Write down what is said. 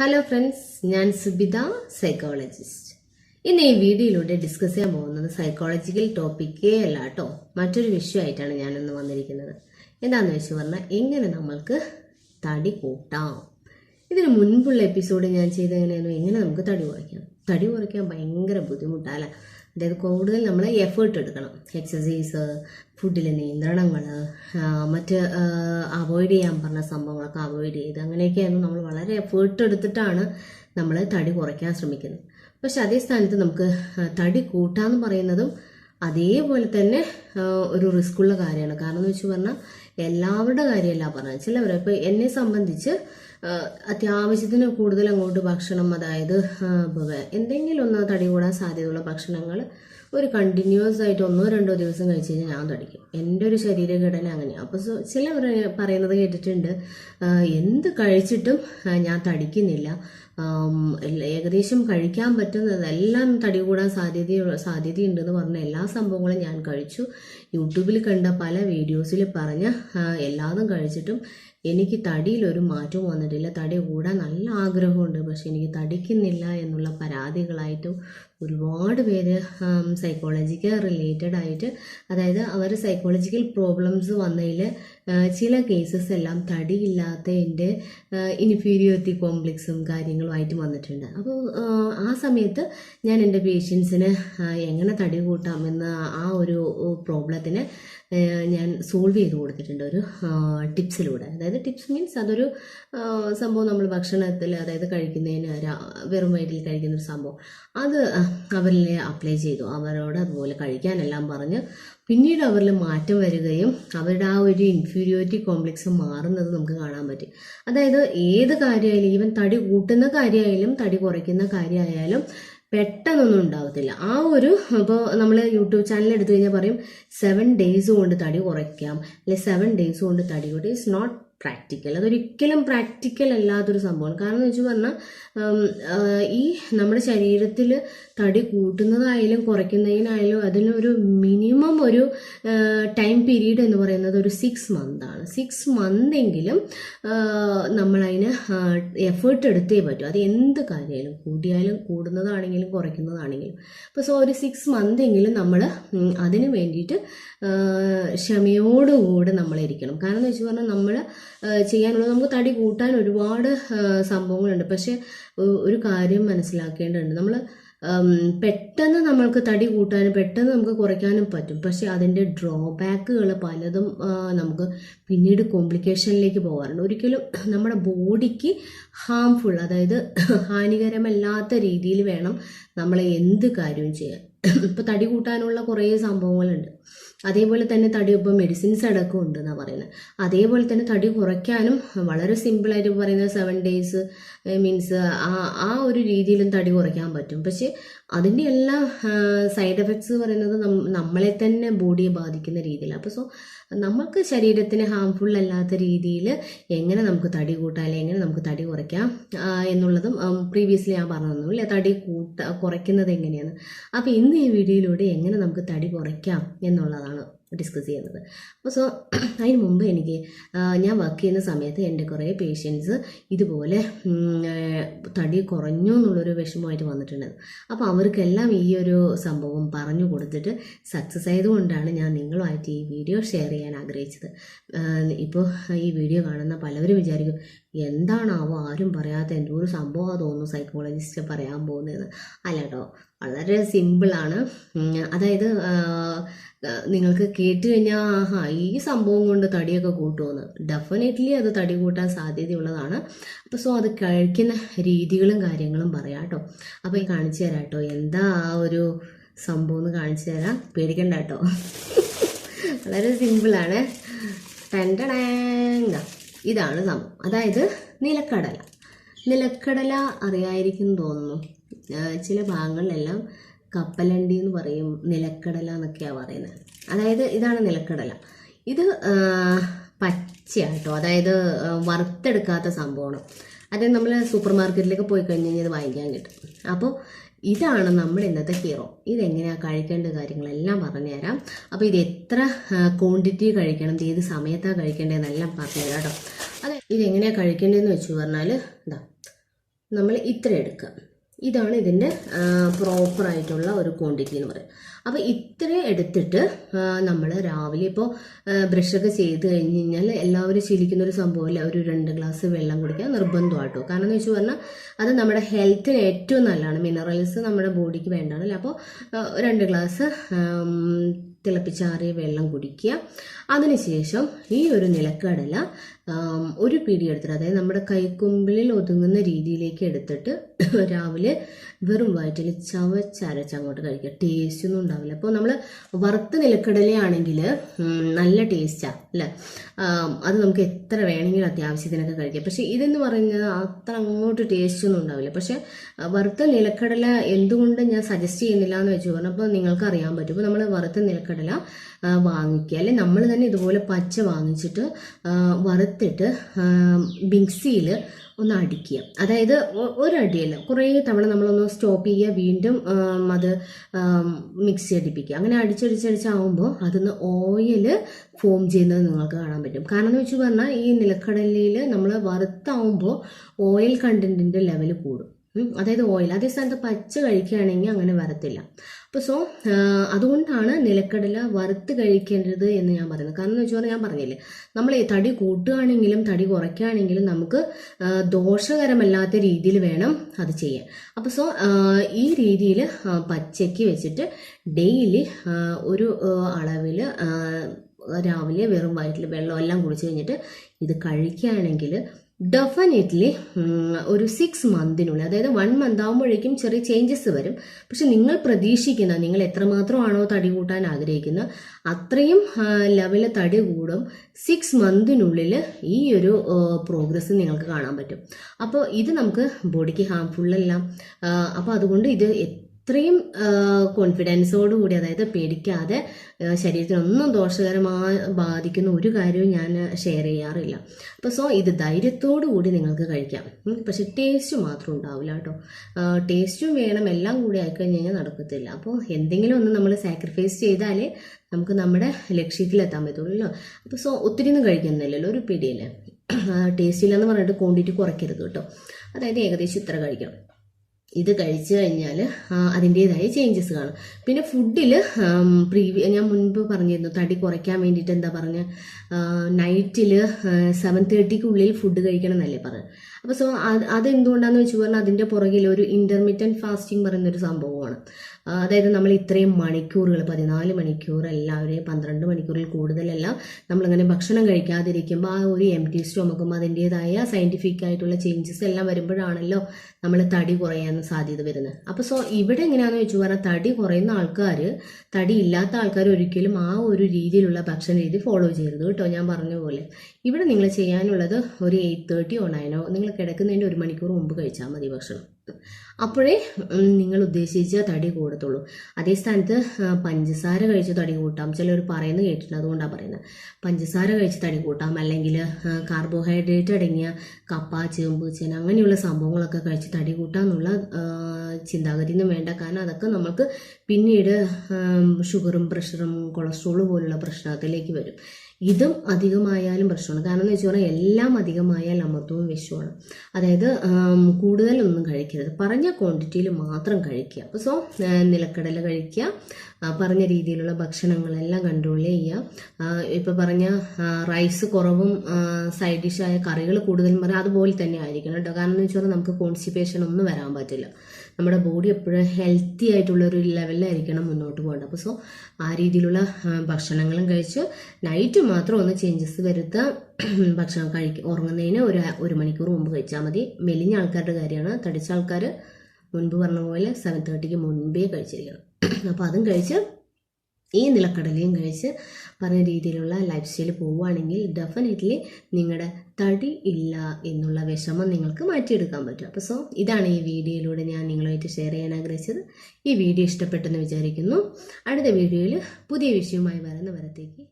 Hello friends ഞാൻ Subitha psychologist ഇന്ന് ഈ വീഡിയോയിലൂടെ ഡിസ്കസ് ചെയ്യാൻ പോകുന്നത് സൈക്കോളജിക്കൽ ടോപ്പിക്കേ അല്ല കേട്ടോ. മറ്റൊരു വിഷയമായിട്ടാണ് ഞാനിന്ന് വന്നിരിക്കുന്നത്. എന്താണെന്ന് വെച്ച് പറഞ്ഞാൽ എങ്ങനെ നമ്മൾക്ക് തടി കൂട്ടാം? ഇതിന് മുൻപുള്ള എപ്പിസോഡ് ഞാൻ ചെയ്ത എങ്ങനെയായിരുന്നു എങ്ങനെ നമുക്ക് തടി കുറയ്ക്കാം? തടി കുറയ്ക്കാൻ ഭയങ്കര ബുദ്ധിമുട്ടാണ്. അല്ലേ അതായത് കൂടുതൽ നമ്മൾ എഫേർട്ട് എടുക്കണം. എക്സസൈസ് ഫുഡിലെ നിയന്ത്രണങ്ങൾ മറ്റ് അവോയ്ഡ് ചെയ്യാൻ പറഞ്ഞ സംഭവങ്ങളൊക്കെ അവോയ്ഡ് ചെയ്ത് അങ്ങനെയൊക്കെയായിരുന്നു നമ്മൾ വളരെ എഫേർട്ട് എടുത്തിട്ടാണ് നമ്മൾ തടി കുറയ്ക്കാൻ ശ്രമിക്കുന്നത്. പക്ഷെ അതേ സ്ഥാനത്ത് നമുക്ക് തടി കൂട്ടാന്ന് പറയുന്നതും അതേപോലെ തന്നെ ഒരു റിസ്ക് ഉള്ള കാര്യമാണ്. കാരണം എന്ന് വെച്ച് പറഞ്ഞാൽ എല്ലാവരുടെ കാര്യമല്ല പറഞ്ഞത്. ചിലവരെ ഇപ്പോൾ എന്നെ സംബന്ധിച്ച് അത്യാവശ്യത്തിന് കൂടുതൽ അങ്ങോട്ട് ഭക്ഷണം അതായത് എന്തെങ്കിലും ഒന്ന് തടി കൂടാൻ സാധ്യതയുള്ള ഭക്ഷണങ്ങൾ ഒരു കണ്ടിന്യൂസ് ആയിട്ട് ഒന്നോ രണ്ടോ ദിവസം കഴിച്ച് കഴിഞ്ഞാൽ ഞാൻ തടിക്കും. എന്റെ ഒരു ശരീരഘടന അങ്ങനെയാണ് അപ്പോൾ ചിലവർ പറയുന്നത് കേട്ടിട്ടുണ്ട് എന്ത് കഴിച്ചിട്ടും ഞാൻ തടിക്കുന്നില്ല. ഏകദേശം കഴിക്കാൻ പറ്റുന്നതെല്ലാം തടി കൂടാൻ സാധ്യത സാധ്യതയുണ്ടെന്ന് പറഞ്ഞ എല്ലാ സംഭവങ്ങളും ഞാൻ കഴിച്ചു. യൂട്യൂബിൽ കണ്ട പല വീഡിയോസിൽ പറഞ്ഞ എല്ലാതും കഴിച്ചിട്ടും എനിക്ക് തടിയിൽ ഒരു മാറ്റവും വന്നിട്ടില്ല. തടി കൂടാൻ നല്ല ആഗ്രഹമുണ്ട് പക്ഷെ എനിക്ക് തടിക്കുന്നില്ല എന്നുള്ള പരാതികളായിട്ടും ഒരുപാട് പേര് സൈക്കോളജിക്ക് റിലേറ്റഡ് ആയിട്ട് അതായത് അവർ സൈക്കോളജിക്കൽ പ്രോബ്ലംസ് വന്നതിൽ ചില കേസസ് എല്ലാം തടിയില്ലാത്തതിന്റെ ഇൻഫീരിയോറിറ്റി കോംപ്ലക്സും കാര്യങ്ങളുമായിട്ട് വന്നിട്ടുണ്ട്. അപ്പോൾ ആ സമയത്ത് ഞാൻ എന്റെ പേഷ്യൻസിന് എങ്ങനെ തടി കൂട്ടാമെന്ന ആ ഒരു പ്രോബ്ലത്തിന് ഞാൻ സോൾവ് ചെയ്ത് കൊടുത്തിട്ടുണ്ട്. ഒരു ടിപ്സിലൂടെ. അതായത് ടിപ്സ് മീൻസ് അതൊരു സംഭവം നമ്മൾ ഭക്ഷണത്തിൽ അതായത് കഴിക്കുന്നതിന് വെറും വയറ്റിൽ കഴിക്കുന്ന ഒരു സംഭവം. അത് അവരിൽ അപ്ലൈ ചെയ്തു. അവരോട് അതുപോലെ കഴിക്കാനെല്ലാം പറഞ്ഞ് പിന്നീട് അവരിൽ മാറ്റം വരികയും അവരുടെ ആ ഒരു ഇൻഫീരിയോറിറ്റി കോംപ്ലക്സ് മാറുന്നത് നമുക്ക് കാണാൻ പറ്റും. അതായത് ഏത് കാര്യമായാലും ഈവൻ തടി കൂട്ടുന്ന കാര്യമായാലും തടി കുറയ്ക്കുന്ന കാര്യമായാലും പെട്ടെന്നൊന്നും ഉണ്ടാവത്തില്ല. ആ ഒരു ഇപ്പോൾ നമ്മൾ യൂട്യൂബ് ചാനൽ എടുത്തു കഴിഞ്ഞാൽ പറയും സെവൻ ഡേയ്സ് കൊണ്ട് തടി കുറയ്ക്കാം. അല്ലെ സെവൻ ഡേയ്സ് കൊണ്ട് തടി കൂട്ടി ഇറ്റ്സ് നോട്ട് പ്രാക്ടിക്കൽ അതൊരിക്കലും പ്രാക്ടിക്കൽ അല്ലാത്തൊരു സംഭവമാണ്. കാരണം എന്ന് വെച്ച് പറഞ്ഞാൽ ഈ നമ്മുടെ ശരീരത്തിൽ തടി കൂട്ടുന്നതായാലും കുറയ്ക്കുന്നതിനായാലും അതിനൊരു മിനിമം ഒരു ടൈം പീരീഡ് എന്ന് പറയുന്നത് ഒരു സിക്സ് മന്ത് ആണ്. സിക്സ് മന്ത് എങ്കിലും നമ്മളതിന് എഫേർട്ട് എടുത്തേ പറ്റൂ. അത് എന്ത് കാര്യമായാലും കൂടിയാലും കൂടുന്നതാണെങ്കിലും കുറയ്ക്കുന്നതാണെങ്കിലും. അപ്പോൾ സോ ഒരു സിക്സ് മന്ത് എങ്കിലും നമ്മൾ അതിന് വേണ്ടിയിട്ട് ക്ഷമയോടുകൂടെ നമ്മളിരിക്കണം. കാരണം എന്ന് വെച്ച് പറഞ്ഞാൽ നമ്മൾ ചെയ്യാനുള്ളത് നമുക്ക് തടി കൂട്ടാൻ ഒരുപാട് സംഭവങ്ങളുണ്ട്. പക്ഷേ ഒരു കാര്യം മനസ്സിലാക്കേണ്ടതുണ്ട്. നമ്മൾ പെട്ടെന്ന് നമ്മൾക്ക് തടി കൂട്ടാനും പെട്ടെന്ന് നമുക്ക് കുറയ്ക്കാനും പറ്റും. പക്ഷെ അതിന്റെ ഡ്രോബാക്കുകൾ പലതും നമുക്ക് പിന്നീട് കോംപ്ലിക്കേഷനിലേക്ക് പോകാറുണ്ട്. ഒരിക്കലും നമ്മുടെ ബോഡിക്ക് ഹാംഫുൾ അതായത് ഹാനികരമല്ലാത്ത രീതിയിൽ വേണം നമ്മൾ എന്ത് കാര്യവും ചെയ്യാൻ. ഇപ്പോൾ തടി കൂട്ടാനുള്ള കുറേ സംഭവങ്ങളുണ്ട്. അതേപോലെ തന്നെ തടി ഇപ്പോൾ മെഡിസിൻസ് അടക്കം ഉണ്ട് എന്നാണ് പറയുന്നത് അതേപോലെ തന്നെ തടി കുറയ്ക്കാനും വളരെ സിമ്പിളായിട്ട് പറയുന്നത് സെവൻ ഡേയ്സ് മീൻസ് ആ ആ ഒരു രീതിയിലും തടി കുറയ്ക്കാൻ പറ്റും. പക്ഷേ അതിന്റെ എല്ലാ സൈഡ് എഫക്ട്സ് പറയുന്നത് നമ്മളെ തന്നെ ബോഡിയെ ബാധിക്കുന്ന രീതിയിൽ അപ്പോൾ സോ നമുക്ക് ശരീരത്തിന് ഹാംഫുൾ അല്ലാത്ത രീതിയിൽ എങ്ങനെ നമുക്ക് തടി കൂട്ടാം അല്ലെങ്കിൽ എങ്ങനെ നമുക്ക് തടി കുറയ്ക്കാം എന്നുള്ളതും പ്രീവിയസ്ലി ഞാൻ പറഞ്ഞു അല്ലേ? തടി കൂട്ട കുറയ്ക്കുന്നത് എങ്ങനെയാണ്? അപ്പോൾ ഇന്ന് ഈ വീഡിയോയിലൂടെ എങ്ങനെ നമുക്ക് തടി കുറയ്ക്കാം എന്നുള്ളതാണ് ഡിസ്കസ് ചെയ്യുന്നത്. അപ്പോൾ സോ അതിന് മുമ്പ് എനിക്ക് ഞാൻ വർക്ക് ചെയ്യുന്ന സമയത്ത് എന്റെ കുറേ പേഷ്യൻസ് ഇതുപോലെ തടി കുറഞ്ഞു എന്നുള്ളൊരു വിഷമമായിട്ട് വന്നിട്ടുണ്ടായിരുന്നു അപ്പോൾ അവർക്കെല്ലാം ഈ ഒരു സംഭവം പറഞ്ഞു കൊടുത്തിട്ട് സക്സസ് ആയതുകൊണ്ടാണ് ഞാൻ നിങ്ങളുമായിട്ട് ഈ വീഡിയോ ഷെയർ ചെയ്യാൻ ആഗ്രഹിച്ചത്. ഇപ്പോൾ ഈ വീഡിയോ കാണുന്ന പലവരും വിചാരിക്കും എന്താണാവോ ആരും പറയാത്ത എന്തോ ഒരു സംഭവം തോന്നുന്നു സൈക്കോളജിസ്റ്റ് പറയാൻ പോകുന്നതെന്ന് അല്ല കേട്ടോ വളരെ സിമ്പിളാണ് അതായത് നിങ്ങൾക്ക് കേട്ട് കഴിഞ്ഞാൽ ആഹാ ഈ സംഭവം കൊണ്ട് തടിയൊക്കെ കൂട്ടുമെന്ന് ഡെഫിനറ്റ്ലി അത് തടി കൂട്ടാൻ സാധ്യതയുള്ളതാണ്. അപ്പോൾ സോ അത് കഴിക്കുന്ന രീതികളും കാര്യങ്ങളും പറയാം കേട്ടോ. അപ്പോൾ കാണിച്ചു തരാം കേട്ടോ. എന്താ ആ ഒരു സംഭവം എന്ന് കാണിച്ചു തരാം. പേടിക്കണ്ട കേട്ടോ. വളരെ സിമ്പിളാണ് ടെൻഡടാങ് ഇതാണ് സംഭവം. അതായത് നിലക്കടല. നിലക്കടല അറിയായിരിക്കും തോന്നുന്നു. ചില ഭാഗങ്ങളിലെല്ലാം കപ്പലണ്ടി എന്ന് പറയും നിലക്കടല എന്നൊക്കെയാണ് പറയുന്നത്. അതായത് ഇതാണ് നിലക്കടല. ഇത് പച്ചയാട്ടോ. അതായത് വറുത്തെടുക്കാത്ത സംഭവമാണ്. അതായത് നമ്മൾ സൂപ്പർ മാർക്കറ്റിലേക്ക് പോയി കഴിഞ്ഞ് കഴിഞ്ഞാൽ ഇത് വാങ്ങിക്കാൻ കിട്ടും. അപ്പോൾ ഇതാണ് നമ്മൾ ഇന്നത്തെ ഹീറോ ഇതെങ്ങനെയാണ് കഴിക്കേണ്ട കാര്യങ്ങളെല്ലാം പറഞ്ഞുതരാം അപ്പോൾ ഇത് എത്ര ക്വാണ്ടിറ്റി കഴിക്കണം ഏത് സമയത്താണ് കഴിക്കേണ്ടതെന്നെല്ലാം പറഞ്ഞുതരാം കേട്ടോ. അതെ ഇതെങ്ങനെയാണ് കഴിക്കേണ്ടതെന്ന് വെച്ച് പറഞ്ഞാൽ ഇതാ നമ്മൾ ഇത്ര എടുക്കുക ഇതാണ് ഇതിന്റെ പ്രോപ്പറായിട്ടുള്ള ഒരു ക്വാണ്ടിറ്റി എന്ന് പറയുന്നത് അപ്പോൾ ഇത്ര എടുത്തിട്ട് നമ്മൾ രാവിലെ ഇപ്പോൾ ബ്രഷൊക്കെ ചെയ്ത് കഴിഞ്ഞ് കഴിഞ്ഞാൽ എല്ലാവരും ശീലിക്കുന്ന ഒരു സംഭവമല്ല ഒരു രണ്ട് ഗ്ലാസ് വെള്ളം കുടിക്കാൻ നിർബന്ധമായിട്ടോ. കാരണം എന്ന് വെച്ച് പറഞ്ഞാൽ അത് നമ്മുടെ ഹെൽത്തിന് ഏറ്റവും നല്ലതാണ്. മിനറൽസ് നമ്മുടെ ബോഡിക്ക് വേണ്ടതാണല്ലേ അപ്പോൾ രണ്ട് ഗ്ലാസ് തിളപ്പിച്ചാറിയ വെള്ളം കുടിക്കുക. അതിനുശേഷം ഈ ഒരു നിലക്കടല ഒരു പിടി എടുത്തിട്ട് അതായത് നമ്മുടെ കൈക്കുമ്പിളിൽ ഒതുങ്ങുന്ന രീതിയിലേക്ക് എടുത്തിട്ട് രാവിലെ വെറും വയറ്റിൽ ചവച്ചരച്ച് അങ്ങോട്ട് കഴിക്കുക. ടേസ്റ്റ് ഒന്നും ഉണ്ടാവില്ല. അപ്പോൾ നമ്മൾ വറുത്ത നിലക്കടലയാണെങ്കിൽ നല്ല ടേസ്റ്റാണ് അല്ലേ? അത് നമുക്ക് എത്ര വേണമെങ്കിലും അത്യാവശ്യത്തിനൊക്കെ കഴിക്കാം. പക്ഷേ ഇതെന്ന് പറയുന്നത് അത്ര അങ്ങോട്ട് ടേസ്റ്റ് ഒന്നും ഉണ്ടാവില്ല. പക്ഷേ വറുത്ത നിലക്കടല എന്തുകൊണ്ട് ഞാൻ സജസ്റ്റ് ചെയ്യുന്നില്ല എന്ന് വെച്ച് പറഞ്ഞപ്പോൾ നിങ്ങൾക്ക് അറിയാൻ പറ്റും. അപ്പോൾ നമ്മൾ വറുത്ത നിലക്കടല ആ, വാങ്ങിക്കുക. അല്ലെ നമ്മൾ തന്നെ ഇതുപോലെ പച്ച വാങ്ങിച്ചിട്ട് വറുത്തിട്ട് മിക്സിയിൽ ഒന്ന് അടിക്കുക. അതായത് ഒരടിയല്ല. കുറേ തവണ നമ്മളൊന്ന് സ്റ്റോപ്പ് ചെയ്യുക വീണ്ടും അത് മിക്സി അടിപ്പിക്കുക. അങ്ങനെ അടിച്ചടിച്ചടിച്ചാവുമ്പോൾ അതിന്ന് ഓയിൽ ഫോം ചെയ്യുന്നത് നിങ്ങൾക്ക് കാണാൻ പറ്റും. കാരണം എന്ന് വെച്ച് പറഞ്ഞാൽ ഈ നിലക്കടലയിൽ നമ്മൾ വറുത്താവുമ്പോൾ ഓയിൽ കണ്ടന്റിന്റെ ലെവൽ കൂടും. അതായത് ഓയിൽ. അതേ സ്ഥാനത്ത് പച്ച കഴിക്കുകയാണെങ്കിൽ അങ്ങനെ വരത്തില്ല. അപ്പോൾ സോ അതുകൊണ്ടാണ് നിലക്കടല വറുത്ത് കഴിക്കേണ്ടത് എന്ന് ഞാൻ പറയുന്നത്. കാരണം എന്ന് വെച്ച് പറഞ്ഞാൽ ഞാൻ പറഞ്ഞില്ലേ നമ്മൾ ഈ തടി കൂട്ടുകയാണെങ്കിലും തടി കുറയ്ക്കുകയാണെങ്കിലും നമുക്ക് ദോഷകരമല്ലാത്ത രീതിയിൽ വേണം അത് ചെയ്യാൻ. അപ്പോൾ സോ ഈ രീതിയിൽ പച്ചയ്ക്ക് വെച്ചിട്ട് ഡെയിലി ഒരു അളവിൽ രാവിലെ വെറും വയറ്റിൽ വെള്ളം എല്ലാം കുടിച്ചു കഴിഞ്ഞിട്ട് ഇത് കഴിക്കുകയാണെങ്കിൽ ഡെഫിനറ്റ്ലി ഒരു സിക്സ് മന്തിനുള്ളിൽ അതായത് വൺ മന്ത് ആകുമ്പോഴേക്കും ചെറിയ ചേഞ്ചസ് വരും. പക്ഷെ നിങ്ങൾ പ്രതീക്ഷിക്കുന്ന നിങ്ങൾ എത്രമാത്രമാണോ തടി കൂട്ടാൻ ആഗ്രഹിക്കുന്നത് അത്രയും ലെവലിൽ തടി കൂടും സിക്സ് മന്തിനുള്ളിൽ ഈ ഒരു പ്രോഗ്രസ് നിങ്ങൾക്ക് കാണാൻ പറ്റും. അപ്പോൾ ഇത് നമുക്ക് ബോഡിക്ക് ഹാംഫുള്ളല്ല അപ്പോൾ അതുകൊണ്ട് ഇത് എത്രയും കോൺഫിഡൻസോട് കൂടി അതായത് പേടിക്കാതെ ശരീരത്തിനൊന്നും ദോഷകരമായി ബാധിക്കുന്ന ഒരു കാര്യവും ഞാൻ ഷെയർ ചെയ്യാറില്ല. അപ്പോൾ സോ ഇത് ധൈര്യത്തോടു കൂടി നിങ്ങൾക്ക് കഴിക്കാം. പക്ഷെ ടേസ്റ്റ് മാത്രം ഉണ്ടാവില്ല കേട്ടോ. ടേസ്റ്റും വേണം എല്ലാം കൂടി ആയിക്കഴിഞ്ഞ് കഴിഞ്ഞാൽ നടക്കത്തില്ല. അപ്പോൾ എന്തെങ്കിലും ഒന്ന് നമ്മൾ സാക്രിഫൈസ് ചെയ്താലേ നമുക്ക് നമ്മുടെ ലക്ഷ്യത്തിലെത്താൻ പറ്റുള്ളൂ അപ്പോൾ സോ ഒത്തിരി ഒന്നും കഴിക്കുന്നില്ലല്ലോ ഒരു പിടിയിൽ ടേസ്റ്റ് ഇല്ലെന്ന് പറഞ്ഞിട്ട് ക്വാണ്ടിറ്റി കുറയ്ക്കരുത് കേട്ടോ. അതായത് ഏകദേശം ഇത്ര കഴിക്കണം. ഇത് കഴിച്ചു കഴിഞ്ഞാൽ അതിന്റേതായ ചേഞ്ചസ് കാണും. പിന്നെ ഫുഡിൽ പ്രീവി ഞാൻ മുൻപ് പറഞ്ഞിരുന്നു തടി കുറയ്ക്കാൻ വേണ്ടിയിട്ട് എന്താ പറഞ്ഞ നൈറ്റിൽ സെവൻ തേർട്ടിക്കുള്ളിൽ ഫുഡ് കഴിക്കണം എന്നല്ലേ പറഞ്ഞു. അപ്പോൾ സോ അത് അതെന്തുകൊണ്ടാണെന്ന് വെച്ച് പറഞ്ഞാൽ അതിന്റെ പുറകിൽ ഒരു ഇന്റർമീഡിയൻ ഫാസ്റ്റിംഗ് പറയുന്നൊരു സംഭവമാണ്. അതായത് നമ്മൾ ഇത്രയും മണിക്കൂറുകൾ പതിനാല് മണിക്കൂർ എല്ലാവരെയും പന്ത്രണ്ട് മണിക്കൂറിൽ കൂടുതലെല്ലാം നമ്മളിങ്ങനെ ഭക്ഷണം കഴിക്കാതിരിക്കുമ്പോൾ ആ ഒരു എം ടി സ്റ്റോമക്കും അതിന്റേതായ സയന്റിഫിക് ആയിട്ടുള്ള ചേഞ്ചസ് എല്ലാം വരുമ്പോഴാണല്ലോ നമ്മൾ തടി കുറയാൻ സാധ്യത വരുന്നത്. അപ്പോൾ സോ ഇവിടെ എങ്ങനെയാണെന്ന് വെച്ച് പറഞ്ഞാൽ തടി കുറയുന്ന ആൾക്കാർ തടി ഇല്ലാത്ത ആൾക്കാർ ഒരിക്കലും ആ ഒരു രീതിയിലുള്ള ഭക്ഷണ രീതി ഫോളോ ചെയ്യരുത് കേട്ടോ ഞാൻ പറഞ്ഞ പോലെ. ഇവിടെ നിങ്ങൾ ചെയ്യാനുള്ളത് ഒരു എയ്റ്റ് തേർട്ടിയോ നയനോ നിങ്ങൾ കിടക്കുന്നതിന്റെ ഒരു മണിക്കൂർ മുമ്പ് കഴിച്ചാൽ മതി ഭക്ഷണം. അപ്പോഴേ നിങ്ങൾ ഉദ്ദേശിച്ച തടി കൂടത്തുള്ളൂ. അതേ സ്ഥാനത്ത് പഞ്ചസാര കഴിച്ച് തടി കൂട്ടാം. ചിലർ പറയുന്നത് കേട്ടിട്ടുണ്ട് അതുകൊണ്ടാണ് പറയുന്നത്. പഞ്ചസാര കഴിച്ച് തടി കൂട്ടാം. അല്ലെങ്കിൽ കാർബോഹൈഡ്രേറ്റ് അടങ്ങിയ കപ്പ ചേമ്പ് ചേന അങ്ങനെയുള്ള സംഭവങ്ങളൊക്കെ കഴിച്ച് തടി കൂട്ടാം എന്നുള്ള ചിന്താഗതി ഒന്നും വേണ്ട. കാരണം അതൊക്കെ നമുക്ക് പിന്നീട് ഷുഗറും പ്രഷറും കൊളസ്ട്രോളും പോലുള്ള പ്രശ്നത്തിലേക്ക് വരും. ഇതും അധികമായാലും പ്രശ്നമാണ്. കാരണം എന്ന് വെച്ച് പറഞ്ഞാൽ എല്ലാം അധികമായാൽ അമൃതവും വിഷമാണ് അതായത് കൂടുതലൊന്നും കഴിക്കരുത്. പറഞ്ഞ ക്വാണ്ടിറ്റിയിൽ മാത്രം കഴിക്കുക. അപ്പോൾ സോ നിലക്കടല കഴിക്കുക പറഞ്ഞ രീതിയിലുള്ള ഭക്ഷണങ്ങളെല്ലാം കൺട്രോൾ ചെയ്യുക. ഇപ്പോൾ പറഞ്ഞ റൈസ് കുറവും സൈഡ് ഡിഷായ കറികൾ കൂടുതലും പറയാം. അതുപോലെ തന്നെ ആയിരിക്കണം കേട്ടോ. കാരണം എന്ന് വെച്ചാൽ നമുക്ക് കോൺസ്റ്റിപ്പേഷൻ ഒന്നും വരാൻ പറ്റില്ല. നമ്മുടെ ബോഡി എപ്പോഴും ഹെൽത്തി ആയിട്ടുള്ള ഒരു ലെവലിലായിരിക്കണം മുന്നോട്ട് പോകേണ്ടത്. അപ്പോൾ സോ ആ രീതിയിലുള്ള ഭക്ഷണങ്ങളും കഴിച്ച് നൈറ്റ് മാത്രം ഒന്ന് ചേഞ്ചസ് വരുത്തുക ഭക്ഷണം കഴിക്കുക ഉറങ്ങുന്നതിന് ഒരു ഒരു മണിക്കൂർ മുമ്പ് കഴിച്ചാൽ മതി. മെലിഞ്ഞ ആൾക്കാരുടെ കാര്യമാണ്. തടിച്ച ആൾക്കാർ മുൻപ് പറഞ്ഞ പോലെ സെവൻ തേർട്ടിക്ക് മുൻപേ കഴിച്ചിരിക്കണം. അപ്പോൾ അതും കഴിച്ച് ഈ നിലക്കടലയും കഴിച്ച് പറഞ്ഞ രീതിയിലുള്ള ലൈഫ് സ്റ്റൈൽ പോവുകയാണെങ്കിൽ ഡെഫിനറ്റ്ലി നിങ്ങളുടെ തടി ഇല്ല എന്നുള്ള വിഷമം നിങ്ങൾക്ക് മാറ്റിയെടുക്കാൻ പറ്റും. അപ്പോൾ സോ ഇതാണ് ഈ വീഡിയോയിലൂടെ ഞാൻ നിങ്ങളുമായിട്ട് ഷെയർ ചെയ്യാൻ ആഗ്രഹിച്ചത്. ഈ വീഡിയോ ഇഷ്ടപ്പെട്ടെന്ന് വിചാരിക്കുന്നു. അടുത്ത വീഡിയോയിൽ പുതിയ വിഷയവുമായി വരുന്ന വരത്തേക്ക്